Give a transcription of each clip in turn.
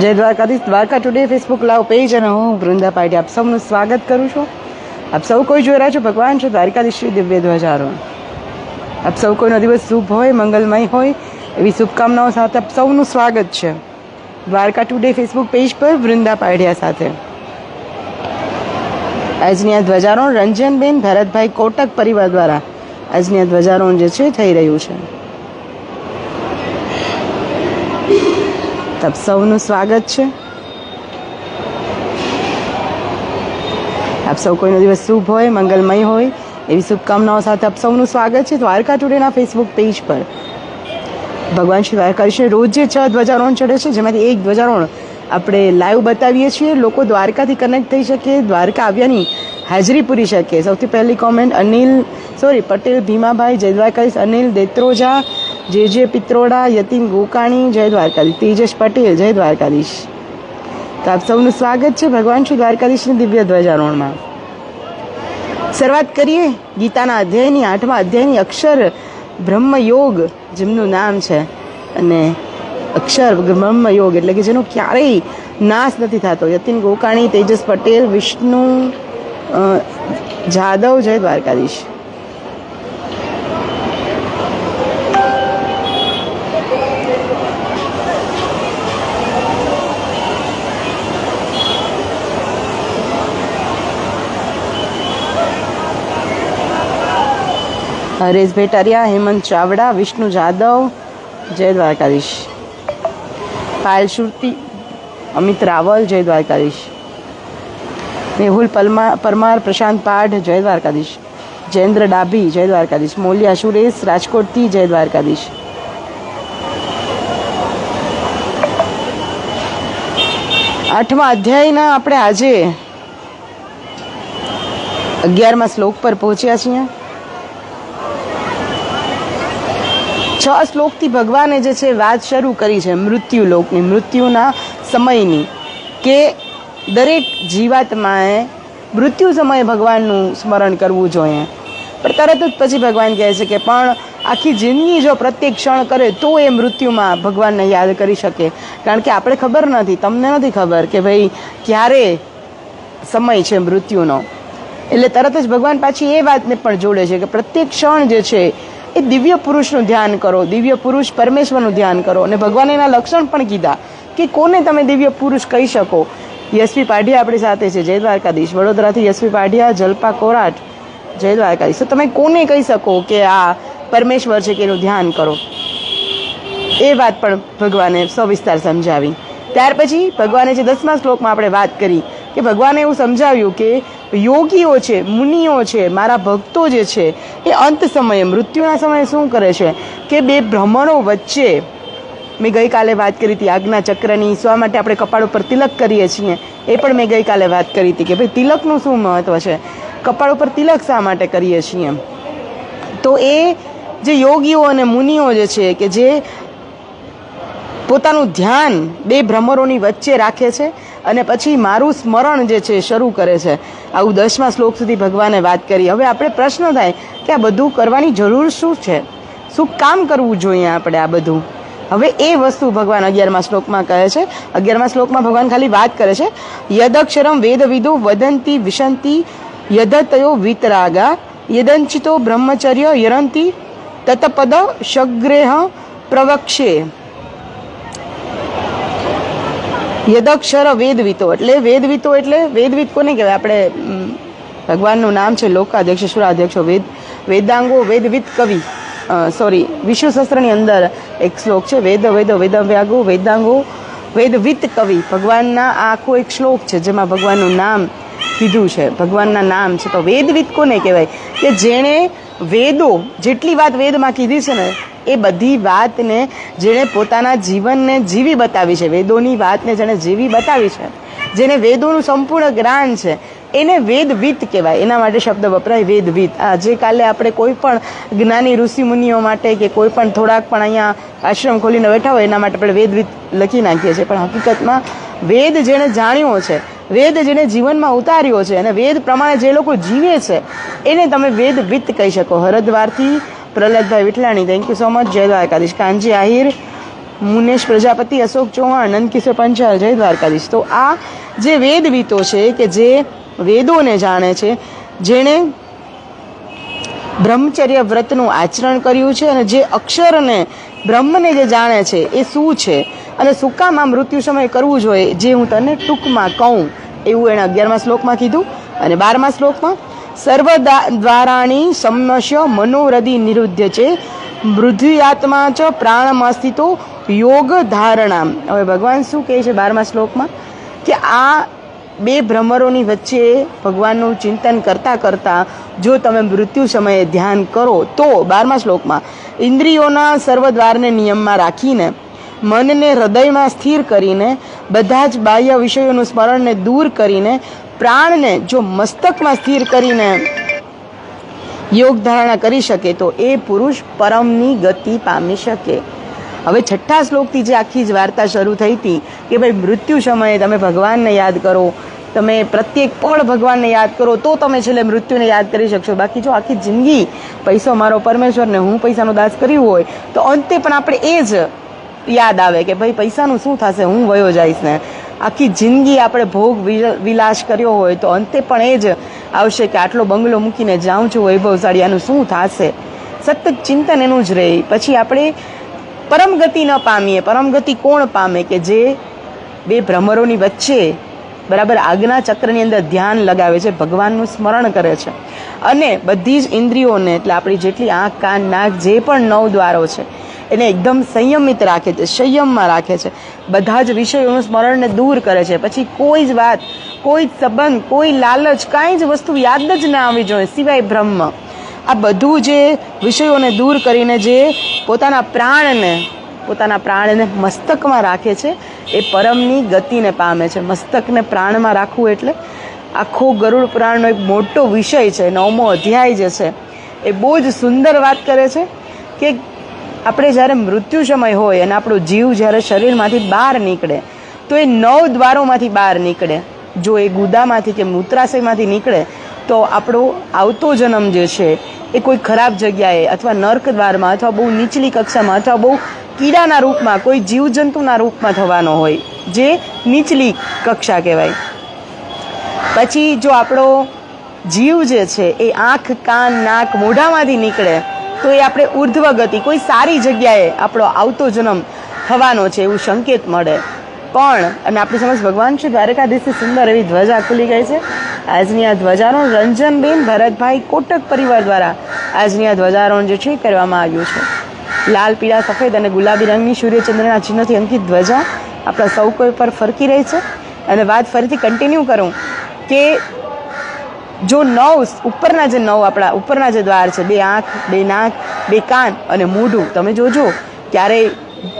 જય Dwarkadhish. Dwarka today Facebook live page અને હું વૃંદા પાટી આપ સૌનું સ્વાગત કરું છું. આપ સૌ કોઈ જોઈ રહ્યા છો ભગવાન છો દ્વારકાધીશ શ્રી દિવ્ય ધ્વજારો આપ સૌ કોઈનો દિવસ શુભ હોય, મંગલમય હોય, એવી શુભકામનાઓ સાથે આપ સૌનું સ્વાગત છે. દ્વારકા ટુડે ફેસબુક પેજ પર વૃંદા પાડ્યા સાથે. આજની આ ધ્વજારોહણ રંજનબેન ભરતભાઈ કોટક પરિવાર દ્વારા આજની આ ધ્વજારોહણ જે છે, થઈ રહ્યું છે. તબ સૌનું સ્વાગત છે. આપ સૌ કોઈનો દિવસ શુભ હોય, મંગલમય હોય, એવી શુભકામનાઓ સાથે આપ સૌનું સ્વાગત છે દ્વારકા ટુડેના ફેસબુક પેજ પર. ભગવાન શ્રી દ્વારકાધીશને રોજ જે છ ધ્વજારોહણ ચડે છે, જેમાંથી એક ધ્વજારોહણ આપણે લાઈવ બતાવીએ છીએ. લોકો દ્વારકાથી કનેક્ટ થઈ શકે, દ્વારકા આવ્યાની હાજરી પૂરી શકે. સૌથી પહેલી કોમેન્ટ અનિલ સોરી પટેલ, ભીમાભાઈ જય દ્વારકાધીશ અનિલ, દેત્રોજા જે જે પિત્રોડા, યતીન ગોકાણી, જય દ્વારકાધીશ. તેજસ પટેલ, જય દ્વારકાધીશ. તો આપ સૌનું સ્વાગત છે ભગવાન શ્રી દ્વારકાધીશની દિવ્ય ધ્વજારોહણમાં. શરૂઆત કરીએ ગીતાના અધ્યાયની, આઠમા અધ્યાયની અક્ષર બ્રહ્મ યોગ જેમનું નામ છે. અને અક્ષર બ્રહ્મ યોગ એટલે કે જેનો ક્યારેય નાશ નથી થતો. યતિન ગોકાણી, તેજસ પટેલ, વિષ્ણુ જાદવ, જય દ્વારકાધીશ. હરેશ ભેટારિયા, હેમંત ચાવડા, વિષ્ણુ જાદવ, જય દ્વારકાધીશ. પાયલ શુરતી અમિત રાવલ, જય દ્વારકાધીશ. મેહુલ પરમાર, પ્રશાંત પાઢ જય દ્વારકાધીશ. જયેન્દ્ર ડાભી, જય દ્વારકાધીશ. મોલિયા સુરેશ રાજકોટથી જય દ્વારકાધીશ. આઠમા અધ્યાયના આપણે આજે અગિયારમા શ્લોક પર પહોંચ્યા છીએ. છ શ્લોકથી ભગવાને જે છે વાત શરૂ કરી છે મૃત્યુ લોકની મૃત્યુના સમયની, કે દરેક જીવાત્માએ મૃત્યુ સમયે ભગવાનનું સ્મરણ કરવું જોઈએ. પણ તરત જ પછી ભગવાન કહે છે કે પણ આખી જિંદગી જો પ્રત્યેક ક્ષણ કરે, તો એ મૃત્યુમાં ભગવાનને યાદ કરી શકે. કારણ કે આપણે ખબર નથી, તમને નથી ખબર કે ભાઈ ક્યારે સમય છે મૃત્યુનો. એટલે તરત જ ભગવાન પાછી એ વાતને પણ જોડે છે કે પ્રત્યેક ક્ષણ જે છે એ દિવ્ય પુરુષનું ધ્યાન કરો, દિવ્ય પુરુષ પરમેશ્વરનું ધ્યાન કરો. અને ભગવાને એના લક્ષણ પણ કીધા કે કોને તમે દિવ્ય પુરુષ કહી શકો? યશવી પાઢિયા આપણી સાથે છે, જય દ્વારકાધીશ. વડોદરાથી યશવી પાઢિયા, જલપા કોરાટ. જય દ્વારકાધીશ. તો તમે કોને કહી શકો કે આ પરમેશ્વર છે કે એનું ધ્યાન કરો? એ વાત પણ ભગવાને સવિસ્તાર સમજાવી. ત્યાર પછી ભગવાને જે દસમા શ્લોકમાં આપણે વાત કરી કે ભગવાને એવું સમજાવ્યું કે યોગીઓ છે, મુનિઓ છે, મારા ભક્તો જે છે, એ અંત સમયે, મૃત્યુના સમયે શું કરે છે કે બે ભ્રમણો વચ્ચે, મેં ગઈકાલે વાત કરી હતી આજ્ઞા ચક્રની, શા માટે આપણે કપાળ ઉપર તિલક કરીએ છીએ, એ પણ મેં ગઈકાલે વાત કરી હતી કે ભાઈ તિલકનું શું મહત્વ છે? કપાળ ઉપર તિલક શા માટે કરીએ છીએ? તો એ જે યોગીઓ અને મુનિઓ જે છે કે જે પોતાનું ધ્યાન બે ભ્રમરોની વચ્ચે રાખે છે અને પછી મારું સ્મરણ જે છે, શરૂ કરે છે. આવું દસમા શ્લોક સુધી ભગવાને વાત કરી. હવે આપણે પ્રશ્ન થાય કે આ બધું કરવાની જરૂર શું છે? શું કામ કરવું જોઈએ આપણે આ બધું? હવે એ વસ્તુ ભગવાન અગિયારમા શ્લોકમાં કહે છે. અગિયારમા શ્લોકમાં ભગવાન ખાલી વાત કરે છે. યદક્ષરમ વેદવિદો વદંતી વિશંતિ યદતયો વિતરાગા. યદંચિતો બ્રહ્મચર્ય યરંતી તતપદ શગ્રેહ પ્રવક્ષે યદક્ષર વેદવિતો એટલે વેદવિતો એટલે વેદવિત કોને કહેવાય? આપણે ભગવાનનું નામ છે લોકાધ્યક્ષ શુરાધ્યક્ષો વેદ, વેદાંગો, વેદવિત કવિ. સોરી વિશ્વશાસ્ત્રની અંદર એક શ્લોક છે, વેદ વેદ, વેદવ્યાગો, વેદાંગો, વેદવિત કવિ. ભગવાનના આખો એક શ્લોક છે, જેમાં ભગવાનનું નામ કીધું છે, ભગવાનના નામ છે. તો વેદવિત કોને કહેવાય? કે જેણે વેદો, જેટલી વાત વેદમાં કીધી છે ને, એ બધી વાતને જેણે પોતાના જીવનને જીવી બતાવી છે. વેદોની વાતને જેણે જીવી બતાવી છે. જેને વેદોનું સંપૂર્ણ જ્ઞાન છે, એને વેદવિત કહેવાય. એના માટે શબ્દ વપરાય વેદવિત. આજે કાલે આપણે કોઈ પણ જ્ઞાની ઋષિમુનિઓ માટે કે કોઈ પણ થોડાક પણ અહીંયા આશ્રમ ખોલીને બેઠા હોય, એના માટે આપણે વેદવિત લખી નાખીએ છીએ. પણ હકીકતમાં વેદ જેણે જાણ્યો છે વેદ જેને જીવનમાં ઉતાર્યો છે અને વેદ પ્રમાણે જે લોકો જીવે છે, એને તમે વેદવિત્ત કહી શકો. હરદ્વારથી Prahladbhai Vithlani thank you so much જય દ્વારકાધીશ. કાનજી આહિર, મુનેશ પ્રજાપતિ, અશોક ચૌહાણ, નંદકિશોર પંચાલ. જય દ્વારકાધીશ. તો આ જે વેદવિતો છે કે જે વેદોને જાણે છે, જેણે બ્રહ્મચર્ય વ્રતનું આચરણ કર્યું છે અને જે અક્ષરને બ્રહ્મને જે જાણે છે, એ શું છે? અને શું કામ આ મૃત્યુ સમયે કરવું જોઈએ, જે હું તને ટૂંકમાં કહું, એવું એણે અગિયારમા શ્લોકમાં કીધું અને બારમા શ્લોકમાં સર્વ દ્વારાણી સમનશ્ય મનોરદી નિરુદ્ધ છે મૃદ્યુયાત્મા ચ પ્રાણમાસ્તિત્વ યોગ ધારણા હવે ભગવાન શું કહે છે બારમા શ્લોકમાં? કે આ બે ભ્રમરોની વચ્ચે ભગવાનનું ચિંતન કરતાં કરતાં જો તમે મૃત્યુ સમયે ધ્યાન કરો, તો બારમા શ્લોકમાં, ઇન્દ્રિયોના સર્વ દ્વારને નિયમમાં રાખીને મનને હૃદયમાં સ્થિર કરીને બધા જ બાહ્ય વિષયોનું સ્મરણને દૂર કરીને પ્રાણને જો મસ્તકમાં સ્થિર કરીને યોગ ધારણા કરી શકે તો એ પુરુષ પરમની ગતિ પામી શકે. હવે છઠ્ઠા શ્લોકથી જે આખી જ વાર્તા શરૂ થઈ હતી કે ભાઈ મૃત્યુ સમયે તમે ભગવાનને યાદ કરો, તમે પ્રત્યેક પળ ભગવાનને યાદ કરો, તો તમે છેલ્લે મૃત્યુને યાદ કરી શકશો. બાકી જો આખી જિંદગી પૈસો મારો પરમેશ્વરને, હું પૈસાનો દાસ કર્યું હોય, તો અંતે પણ આપણે એ જ યાદ આવે કે ભાઈ પૈસાનું શું થશે, હું વયો જઈશ ને. આખી જિંદગી આપણે ભોગ વિલ- વિલાસ કર્યો હોય તો અંતે પણ એ જ આવશે કે આટલો બંગલો મૂકીને જાઉં છું વૈભવશાળી શું થશે? સતત ચિંતન એનું જ રહે. પછી આપણે પરમ ગતિ ન પામીએ. પરમ ગતિ કોણ પામે? કે જે બે ભ્રમરોની વચ્ચે બરાબર આજ્ઞા ચક્રની અંદર ધ્યાન લગાવે છે, ભગવાનનું સ્મરણ કરે છે. અને બધી જ ઇન્દ્રિયોને, એટલે આપણી જેટલી આંખ, કાન, નાક, જે પણ નવ દ્વારો છે એને એકદમ સંયમિત રાખે છે, સંયમમાં રાખે છે. બધા જ વિષયોનું સ્મરણને દૂર કરે છે. પછી કોઈ જ વાત, કોઈ જ સંબંધ, કોઈ લાલચ, કાંઈ જ વસ્તુ યાદ જ ના આવી જોઈએ, સિવાય બ્રહ્મ. આ બધું જે વિષયોને દૂર કરીને જે પોતાના પ્રાણને પોતાના પ્રાણને મસ્તકમાં રાખે છે, એ પરમની ગતિને પામે છે. મસ્તકને પ્રાણમાં રાખવું એટલે આખો ગરુડ પુરાણનો એક મોટો વિષય છે, નવમો અધ્યાય જે છે, એ બહુ જ સુંદર વાત કરે છે કે આપણે જ્યારે મૃત્યુ સમય હોય અને આપણો જીવ જ્યારે શરીરમાંથી બહાર નીકળે, તો એ નવ દ્વારોમાંથી બહાર નીકળે. જો એ ગુદામાંથી કે મૂત્રાશયમાંથી નીકળે, તો આપણો આવતો જન્મ જે છે, એ કોઈ ખરાબ જગ્યાએ અથવા નર્ક દ્વારમાં અથવા બહુ નીચલી કક્ષામાં અથવા બહુ કીડાના રૂપમાં, કોઈ જીવજંતુના રૂપમાં થવાનો હોય, જે નીચલી કક્ષા કહેવાય. પછી જો આપણો જીવ જે છે, એ આંખ, કાન, નાક મોઢામાંથી નીકળે તો એ આપણે ઉર્ધ્વ ગતિ કોઈ સારી જગ્યાએ આપણો આવતો જન્મ થવાનો છે એવું સંકેત મળે. પણ, અને આપણી સમજ ભગવાન શ્રી દ્વારકાધીશની સુંદર એવી ધ્વજા ખુલી ગઈ છે. આજની આ ધ્વજારોહણ રંજનબેન ભરતભાઈ કોટક પરિવાર દ્વારા આજની આ ધ્વજારોહણ જે છે કરવામાં આવ્યું છે. લાલ, પીળા, સફેદ અને ગુલાબી રંગની સૂર્યચંદ્રના ચિહ્નોથી અંકિત ધ્વજા આપણા સૌ કોઈ પર ફરકી રહી છે. અને વાત ફરીથી કન્ટિન્યુ કરું કે જો નવ ઉપરના જે નવ આપણા ઉપરના જે દ્વાર છે, બે આંખ, બે નાક, બે કાન અને મોઢું, તમે જોજો ક્યારેય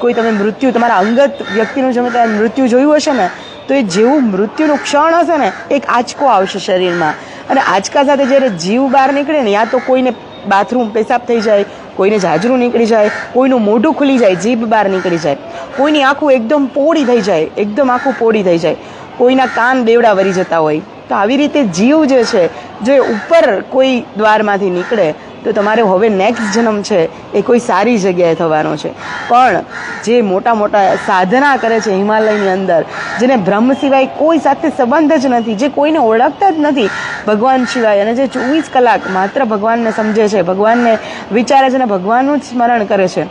કોઈ તમે મૃત્યુ, તમારા અંગત વ્યક્તિનું જો તમે મૃત્યુ જોયું હશે ને, તો એ જેવું મૃત્યુનું ક્ષણ હશે ને, એક આંચકો આવશે શરીરમાં. અને આંચકા સાથે જ્યારે જીવ બહાર નીકળે ને, યા તો કોઈને બાથરૂમ પેશાબ થઈ જાય, કોઈને જાજરું નીકળી જાય, કોઈનું મોઢું ખુલી જાય, જીભ બહાર નીકળી જાય. કોઈની આંખું એકદમ પોળી થઈ જાય, એકદમ આંખું પોળી થઈ જાય. કોઈના કાન બેવડા વરી જતા હોય. તો આવી રીતે જીવ જે છે, જે ઉપર કોઈ દ્વારમાંથી નીકળે, તો તમારે હવે નેક્સ્ટ જન્મ છે, એ કોઈ સારી જગ્યાએ થવાનો છે. પણ જે મોટા મોટા સાધના કરે છે હિમાલયની અંદર, જેને બ્રહ્મ સિવાય કોઈ સાથે સંબંધ જ નથી, જે કોઈને ઓળખતા જ નથી, ભગવાન સિવાય. અને જે ચોવીસ કલાક માત્ર ભગવાનને સમજે છે, ભગવાનને વિચારે છે અને ભગવાનનું જ સ્મરણ કરે છે.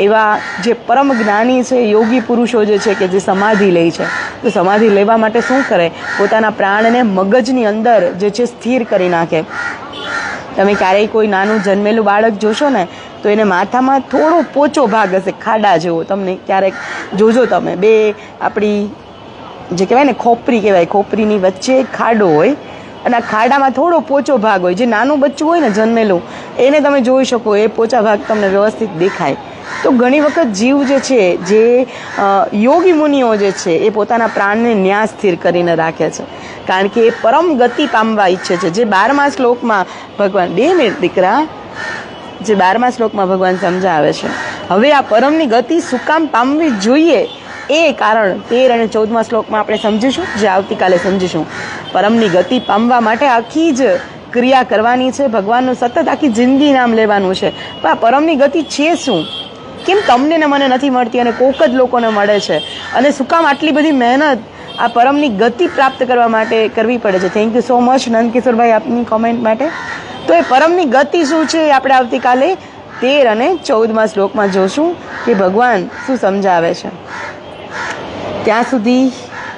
એવા જે પરમ જ્ઞાની છે, યોગી પુરુષો જે છે કે જે સમાધિ લે છે. તો સમાધિ લેવા માટે શું કરે? પોતાના પ્રાણને મગજની અંદર જે છે સ્થિર કરી નાખે. તમે ક્યારેય કોઈ નાનું જન્મેલું બાળક જોશો ને, તો એને માથામાં થોડો પોચો ભાગ હશે, ખાડા જેવો. તમને ક્યારેક જોજો તમે. બે આપણી જે કહેવાય ને, ખોપરી કહેવાય. ખોપરીની વચ્ચે ખાડો હોય અને આ ખાડામાં થોડો પોચો ભાગ હોય. જે નાનું બચ્ચું હોય ને જન્મેલું, એને તમે જોઈ શકો, એ પોચા ભાગ તમને વ્યવસ્થિત દેખાય. તો ઘણી વખત જીવ જે છે, જે યોગી મુનિઓ જે છે, એ પોતાના પ્રાણને ન્યાસ સ્થિર કરીને રાખે છે. કારણ કે એ પરમ ગતિ પામવા ઈચ્છે છે. જે બારમા શ્લોકમાં ભગવાન, બે મિનિટ દીકરા, જે બારમા શ્લોકમાં ભગવાન સમજાવે છે. હવે આ પરમની ગતિ શું કામ પામવી જોઈએ એ કારણ તેર અને ચૌદમા શ્લોકમાં આપણે સમજીશું, જે આવતીકાલે સમજીશું. પરમની ગતિ પામવા માટે આખી જ ક્રિયા કરવાની છે. ભગવાનનું સતત આખી જિંદગી નામ લેવાનું છે. પણ આ પરમની ગતિ છે શું? કેમ તમને ને મને નથી મળતી અને કોક જ લોકોને મળે છે? અને શું કામ આટલી બધી મહેનત આ પરમની ગતિ પ્રાપ્ત કરવા માટે કરવી પડે છે? Thank you so much Nandkishorbhai, આપની કોમેન્ટ માટે. તો એ પરમની ગતિ શું છે આપણે આવતીકાલે તેર અને ચૌદમાં શ્લોકમાં જોશું કે ભગવાન શું સમજાવે છે. ત્યાં સુધી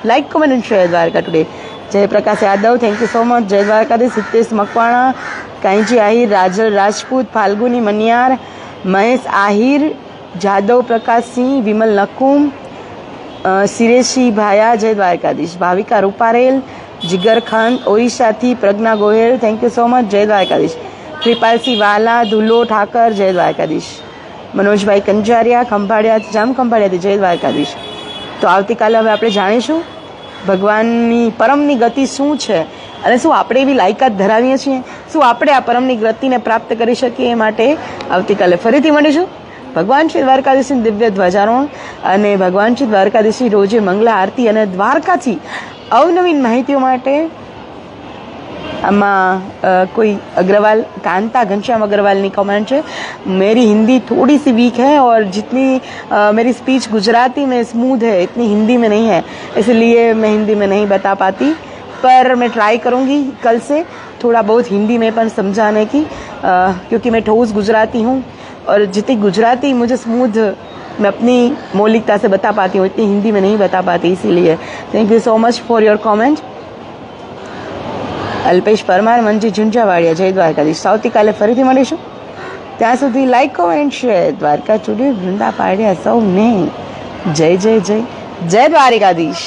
like comment and share Dwarka today Jayprakash Yadav thank you so much જય દ્વારકાધીશ સિદ્ધેશ મકવાણા, કાંઈજી આહિર, રાજલ રાજપૂત, ફાલ્ગુની મનિયાર, મહેશ આહિર જાદવ પ્રકાશસિંહ, વિમલ નકુમ સિરેશી ભાયા, જય Dwarkadhish. Bhavika Ruparel, Jigar Khan ઓરિસ્સાથી Pragna Gohel. Thank you so much જય દ્વારકાધીશ. કૃપાલસિંહ વાલા ધુલો ઠાકર, જય દ્વારકાધીશ. મનોજભાઈ કંજારિયા, ખંભાળિયા, જામ ખંભાળિયાથી જય દ્વારકાધીશ. તો આવતીકાલે હવે આપણે જાણીશું ભગવાનની પરમની ગતિ શું છે અને શું આપણે એવી લાયકાત ધરાવીએ છીએ? શું આપણે આ પરમની ગતિને પ્રાપ્ત કરી શકીએ એ માટે આવતીકાલે ફરીથી મળીશું. ભગવાન શ્રી દ્વારકાધીશની દિવ્ય ધ્વજારોહણ અને ભગવાન શ્રી દ્વારકાધીશની રોજે મંગલા આરતી અને દ્વારકાથી અવનવીન માહિતીઓ માટે આમાં અ, કોઈ अग्रवाल कांता घनश्याम अग्रवाल की कमेंट है मेरी हिंदी थोड़ी सी वीक है और जितनी अ, मेरी स्पीच गुजराती में स्मूथ है इतनी हिंदी में नहीं है इसलिए मैं हिंदी में नहीं बता पाती पर मैं ट्राई करूँगी कल से थोड़ा बहुत हिंदी में पण समझाने की अ, क्योंकि मैं ठोस गुजराती हूँ और जितनी गुजराती मुझे स्मूथ मैं अपनी मौलिकता से बता पाती हूँ इतनी हिंदी में नहीं बता पाती इसीलिए thank you so much for your comment Alpesh Parmar Manji Jhunjhavadiya જય દ્વારકાધીશ આવતીકાલે ફરીથી મળીશું ત્યાં સુધી like comment share Dwarka ચૂડી Vrinda પાડ્યા સૌને જય જય જય જય દ્વારિકાધીશ